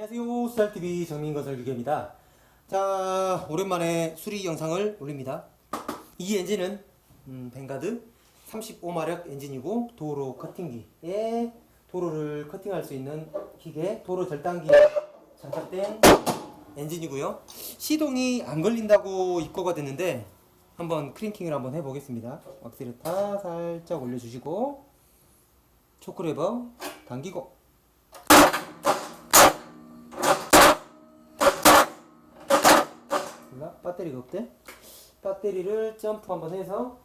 안녕하세요. 수달TV 정민건설기계입니다. 자 오랜만에 수리 영상을 올립니다. 이 엔진은 음, 벵가드 35마력 엔진이고 도로 커팅기에 도로를 커팅할 수 있는 기계 도로 절단기에 장착된 엔진이고요. 시동이 안 걸린다고 입고가 됐는데 한번 크랭킹을 한번 해보겠습니다. 악셀레타 살짝 올려주시고 초크레버 당기고 몰라? 배터리가 없대? 배터리를 점프 한번 해서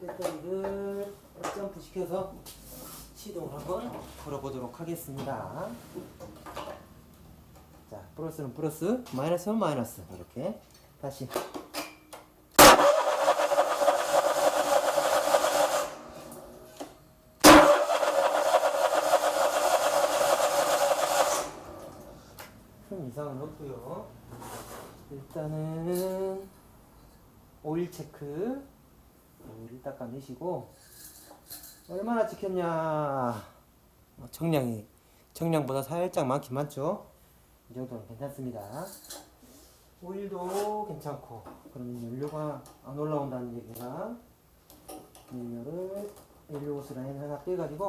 배터리를 점프 시켜서 시동을 한번 걸어보도록 하겠습니다. 자, 플러스는 플러스, 마이너스는 마이너스. 이렇게 다시 이상은 없고요. 일단은 오일 체크 오일 닦아내시고 얼마나 찍혔냐 어, 정량이 정량보다 살짝 많긴 많죠. 이 정도는 괜찮습니다. 오일도 괜찮고 그러면 연료가 안 올라온다는 얘기가 연료를 연료 호스 라인 하나 빼가지고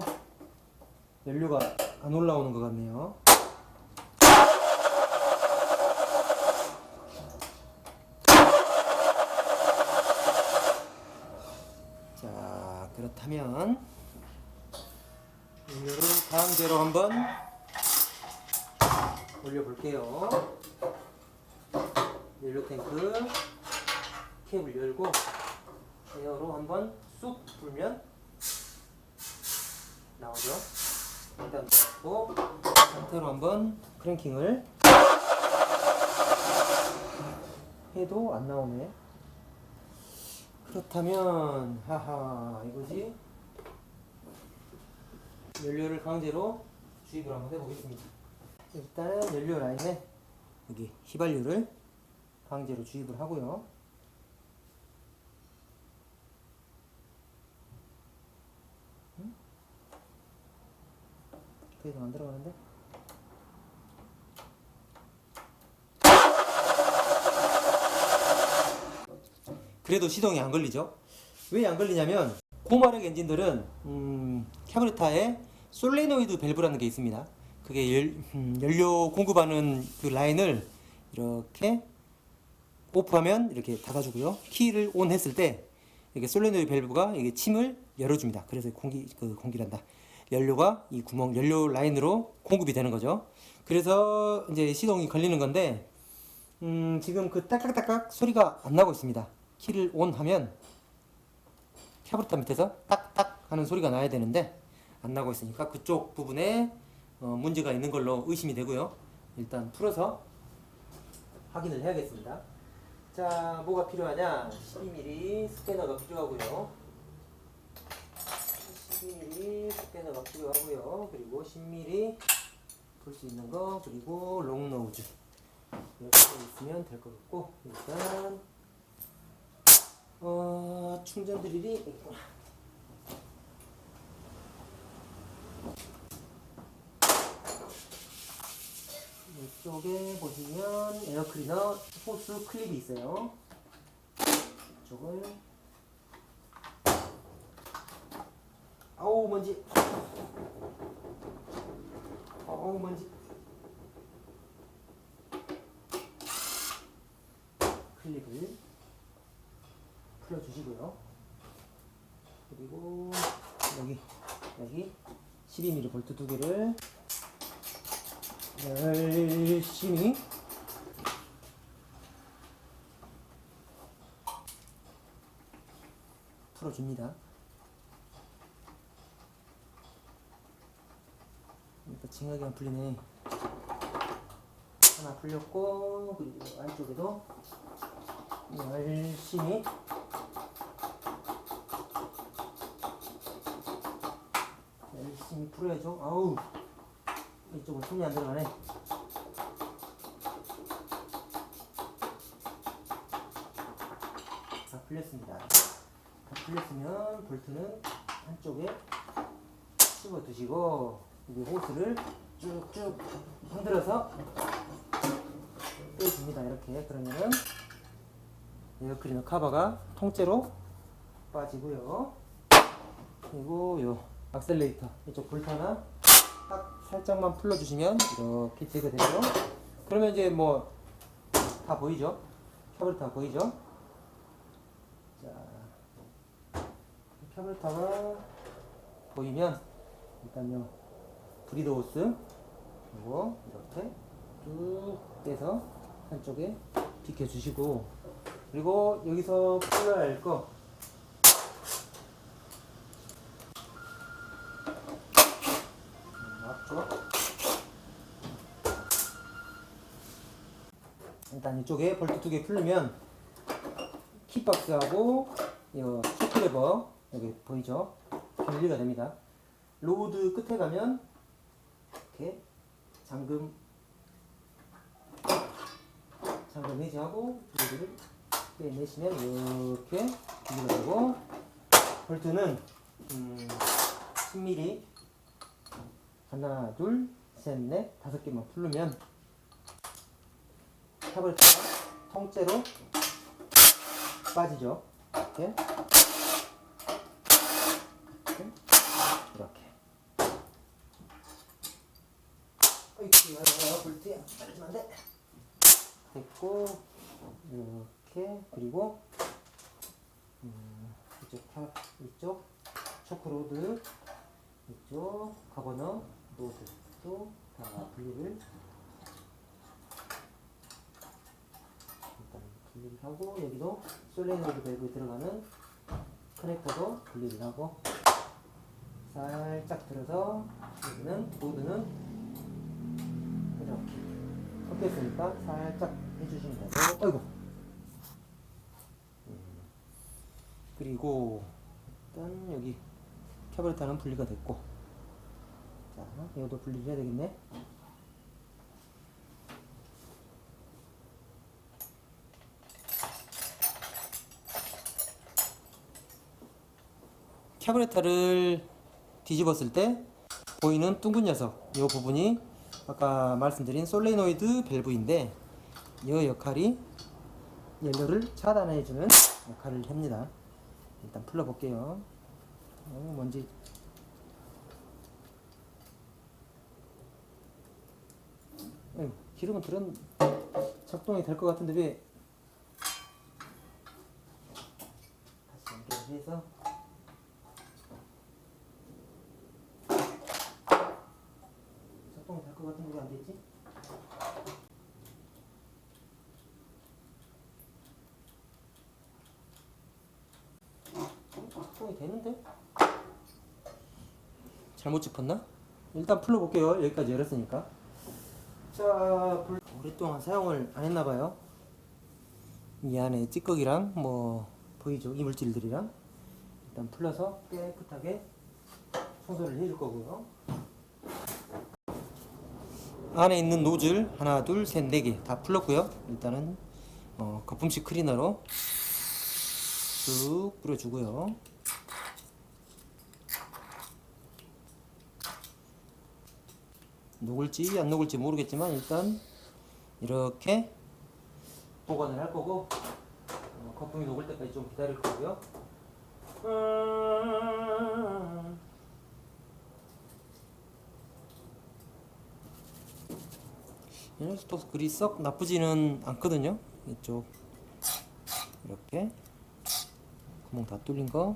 연료가 안 올라오는 것 같네요. 자, 그렇다면 연료를 가운데로 한번 올려볼게요. 연료 탱크 캡을 열고 에어로 한번 쑥 불면 나오죠. 일단 넣고 상태로 한번 크랭킹을 해도 안 나오네. 그렇다면 하하 이거지 연료를 강제로 주입을 한번 해보겠습니다 일단은 연료 라인에 여기 휘발유를 강제로 주입을 하고요 응? 그래도 안 들어가는데? 그래도 시동이 안 걸리죠. 왜 안 걸리냐면 고마력 엔진들은 음, 캐브레타에 솔레노이드 밸브라는 게 있습니다. 그게 열, 음, 연료 공급하는 그 라인을 이렇게 오프하면 이렇게 닫아주고요. 키를 온 했을 때 이게 솔레노이드 밸브가 이게 침을 열어줍니다. 그래서 공기 그 공기란다. 연료가 이 구멍 연료 라인으로 공급이 되는 거죠. 그래서 이제 시동이 걸리는 건데 음, 지금 그 딱딱딱딱 소리가 안 나고 있습니다. 키를 온 하면 캐브레터 밑에서 딱딱 하는 소리가 나야 되는데 안 나고 있으니까 그쪽 부분에 어, 문제가 있는 걸로 의심이 되고요. 일단 풀어서 확인을 해야겠습니다. 자, 뭐가 필요하냐? 12mm 스캐너가 필요하고요. 12mm 스캐너가 필요하고요. 그리고 10mm 볼 수 있는 거 그리고 롱노즈 이렇게 있으면 될 것 같고 일단 어, 충전 드릴이 있구나. 이쪽에 보시면 에어클리너 호스 클립이 있어요. 이쪽을 아우 먼지 아우 먼지 클립을 풀어주시고요. 그리고 여기 여기 12mm 볼트 두 개를 열심히 풀어줍니다. 일단 징하게 안 풀리네. 하나 풀렸고 그리고 안쪽에도 열심히 열심히 풀어야죠. 아우 이쪽은 손이 안 들어가네. 다 풀렸습니다. 다 풀렸으면 볼트는 한쪽에 집어 두시고 이 호스를 쭉쭉 흔들어서 빼줍니다. 이렇게 그러면은 에어클리너 카바가 통째로 빠지고요. 그리고 요 악셀레이터 이쪽 볼타나 딱 살짝만 풀러주시면 이렇게 제거되죠. 그러면 이제 뭐 다 보이죠? 캐버리터 보이죠? 자, 캐버리터가 보이면 일단요 호스 이거 이렇게 쭉 빼서 한쪽에 비켜주시고 그리고 여기서 풀어야 할 거 일단 이쪽에 볼트 두 개 풀리면 킥박스하고 이거 쇼크레버 여기 보이죠? 분리가 됩니다. 로드 끝에 가면 이렇게 잠금 잠금 해제하고 로드를 빼내시면 이렇게 분리가 되고 볼트는 음, 10mm 하나 둘 셋 넷 다섯 개만 풀르면 캐버리터가 통째로 빠지죠. 이렇게 이렇게. 어이쿠 야야 볼트야 빠르지면 안 돼. 됐고 이렇게 그리고 음, 이쪽 카 이쪽 초크로드 이쪽 가버너 로드도 다 분리를 일단 분리를 하고 여기도 솔레노이드 밸브에 들어가는 커넥터도 분리를 하고 살짝 들어서 여기는 로드는 이렇게 섞였으니까 살짝 해주시면 되고. 어이구 음. 그리고 일단 여기 캐버리터는 분리가 됐고. 자 이것도 분리를 해야 되겠네 캐브레터를 뒤집었을 때 보이는 둥근 녀석 이 부분이 아까 말씀드린 솔레노이드 밸브인데 이 역할이 연료를 차단해주는 역할을 합니다. 일단 풀러볼게요. 어, 뭔지. 에휴, 기름은 들은 작동이 될 것 같은데 왜? 다시 연결해서 작동이 될 것 같은데 왜 안 되지? 작동이 되는데? 잘못 짚었나? 일단 풀어볼게요. 여기까지 열었으니까. 자, 불... 오랫동안 사용을 안 했나봐요. 이 안에 찌꺼기랑 뭐 보이죠? 이물질들이랑 일단 풀러서 깨끗하게 청소를 해줄 거고요. 안에 있는 노즐 하나, 둘, 셋, 네 개 다 풀렀고요. 일단은 어, 거품식 클리너로 쭉 뿌려주고요. 녹을지 안 녹을지 모르겠지만 일단 이렇게 보관을 할 거고 어, 거품이 녹을 때까지 좀 기다릴 거고요. 음. 이 녀석도 그리 썩 나쁘지는 않거든요. 이쪽 이렇게 구멍 다 뚫린 거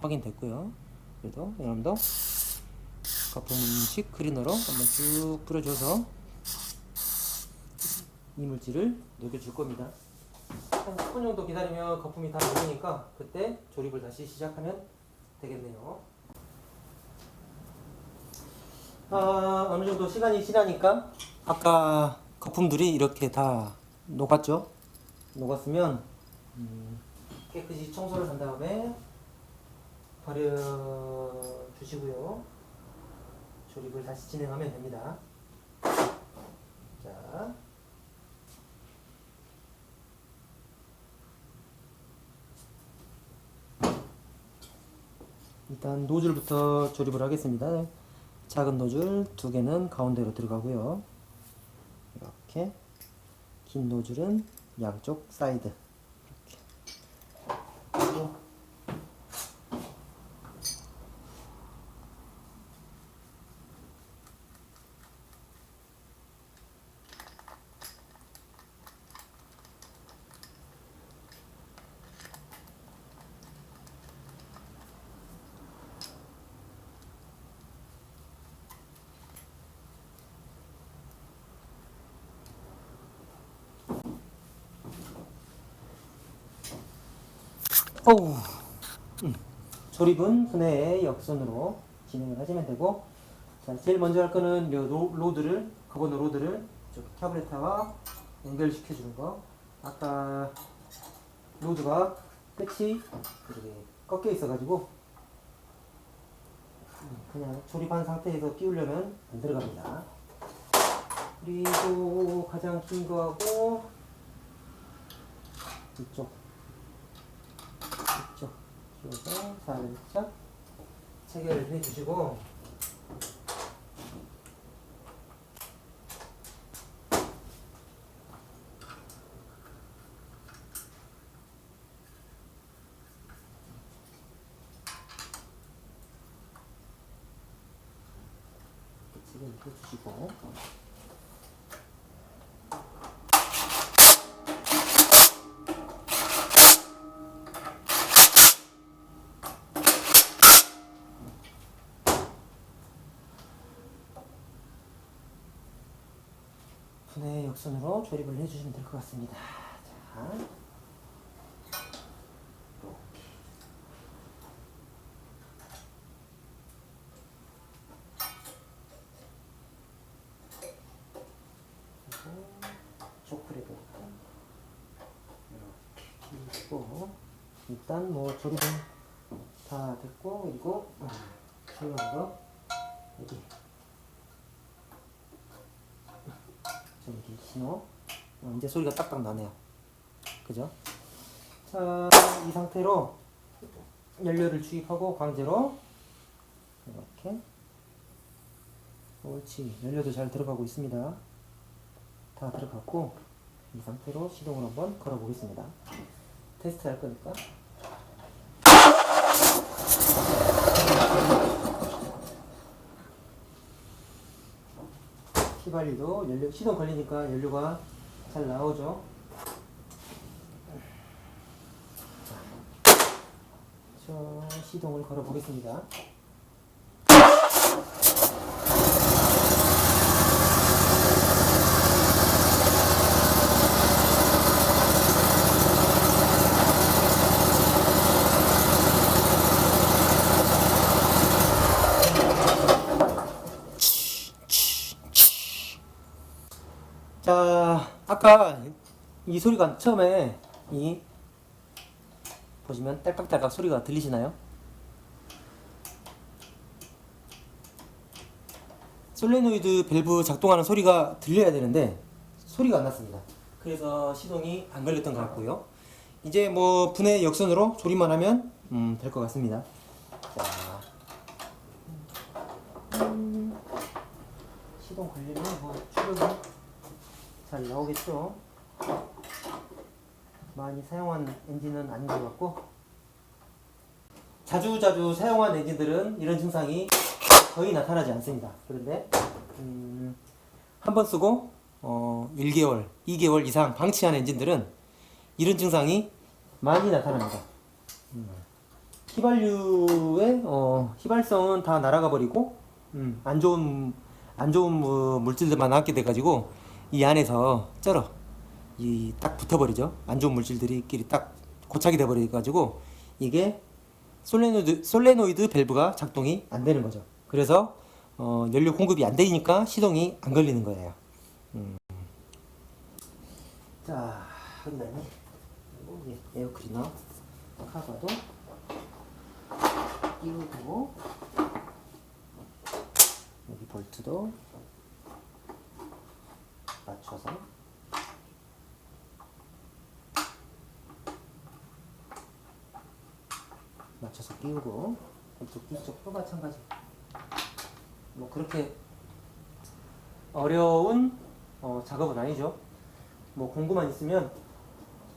확인됐고요. 그래도 여러분도 거품식 클리너로 한번 쭉 뿌려줘서 이물질을 녹여줄 겁니다. 한 10분 정도 기다리면 거품이 다 녹으니까 그때 조립을 다시 시작하면 되겠네요. 아, 어느 정도 시간이 지나니까 아까 거품들이 이렇게 다 녹았죠? 녹았으면 음, 깨끗이 청소를 한 다음에 버려 주시고요. 조립을 다시 진행하면 됩니다. 자. 일단 노즐부터 조립을 하겠습니다. 작은 노즐 두 개는 가운데로 들어가고요. 이렇게 긴 노즐은 양쪽 사이드. 어우. 음. 조립은 분해의 역선으로 진행을 하시면 되고 자, 제일 먼저 할 거는 요 로, 로드를 그건 로드를 저 캐브레타와 연결시켜 주는 거 아까 로드가 끝이 이렇게 꺾여 있어 가지고 그냥 조립한 상태에서 끼우려면 안 들어갑니다 그리고 가장 긴 거하고 이쪽 끼워서 살짝 체결을 해주시고 체결을 해주시고 분해 역선으로 조립을 해주시면 될 것 같습니다. 자, 일단 뭐 조립은 다 됐고 그리고 음, 중요한 거 여기 저기 신호? 어, 이제 소리가 딱딱 나네요. 그죠? 자 이 상태로 연료를 주입하고 광제로 이렇게 옳지. 연료도 잘 들어가고 있습니다. 다 들어갔고 이 상태로 시동을 한번 걸어 보겠습니다. 테스트 할 거니까 휘발유도 연료 시동 걸리니까 연료가 잘 나오죠. 자, 시동을 걸어 보겠습니다. 자, 아까 이 소리가 처음에 이 보시면 딸깍딸깍 소리가 들리시나요? 솔레노이드 밸브 작동하는 소리가 들려야 되는데 소리가 안 났습니다. 그래서 시동이 안 걸렸던 것 같고요. 이제 뭐 분해 역선으로 조립만 하면 음, 될 것 같습니다. 자, 음, 시동 걸리면 뭐 출력이 잘 나오겠죠. 많이 사용한 엔진은 아닌 것 같고 자주 자주 사용한 엔진들은 이런 증상이 거의 나타나지 않습니다. 그런데 음, 한 번 쓰고 어, 1개월, 2개월 이상 방치한 엔진들은 이런 증상이 많이 나타납니다. 음, 휘발유의 어, 휘발성은 다 날아가 버리고 음, 안 좋은 안 좋은 어, 물질들만 남게 돼가지고 이 안에서 쩔어. 이 딱 붙어버리죠. 안 좋은 물질들이끼리 딱 고착이 돼버려가지고 이게 솔레노이드 솔레노이드 밸브가 작동이 안 되는 거죠. 그래서 어, 연료 공급이 안 되니까 시동이 안 걸리는 거예요. 음. 자 그다음에 이제 에어클리너 카바도 끼우고 여기 볼트도 맞춰서 맞춰서 끼우고 이쪽 이쪽도 마찬가지. 뭐 그렇게 어려운 어, 작업은 아니죠. 뭐 공구만 있으면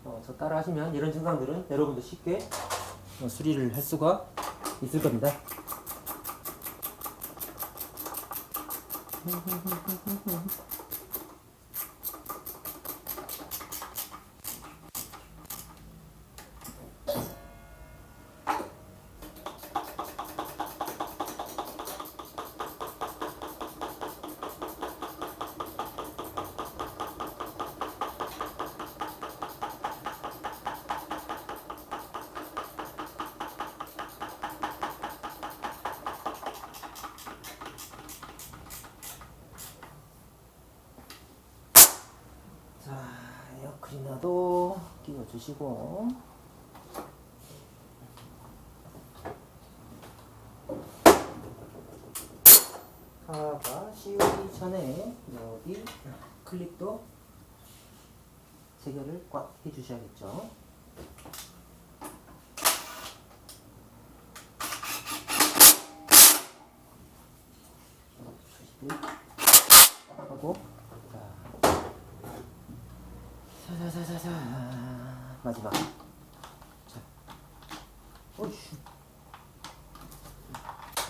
어, 저 따라 하시면 이런 증상들은 여러분도 쉽게 어, 수리를 할 수가 있을 겁니다. 자, 에어클리너도 끼워 주시고. 하가 씌우기 전에 여기 클립도 체결을 꽉 해주셔야겠죠. 하고 자, 자자자자자 마지막 자 어이씨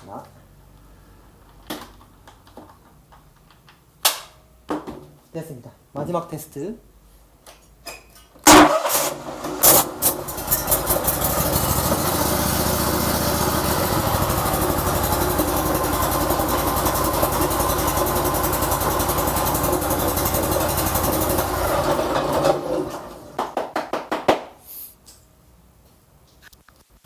하나 됐습니다. 마지막 테스트